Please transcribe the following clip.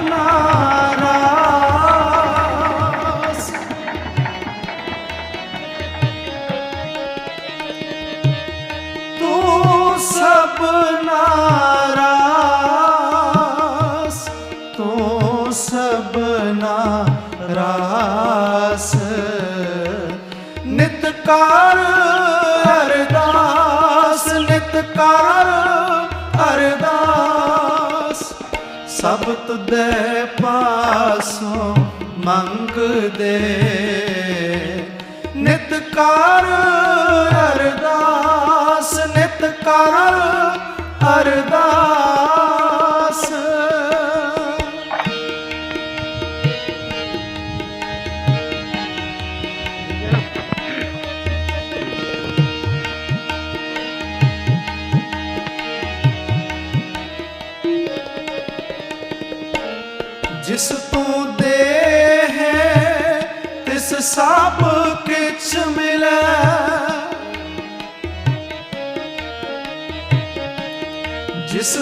ਨਾਰਾਸ ਤੂੰ ਸਭਨਾ ਰਾਸ ਤੂੰ ਸਭਨਾ ਰਾਸ ਨਿਤ ਕਰ ਅਰਦਾਸ ਨਿਤ ਅਰਦਾਸ ਸਭ ਤੁਦੇ ਪਾਸੋਂ ਮੰਗਦੇ। ਨਿਤ ਕਰ ਅਰਦਾਸ ਨਿਤ ਕਰ ਅਰਦਾਸ। ਜਿਸ ਤੂੰ ਦੇ ਹੈ ਤਿਸ ਸਭ ਕਿਛ ਮਿਲੈ ਜਿਸ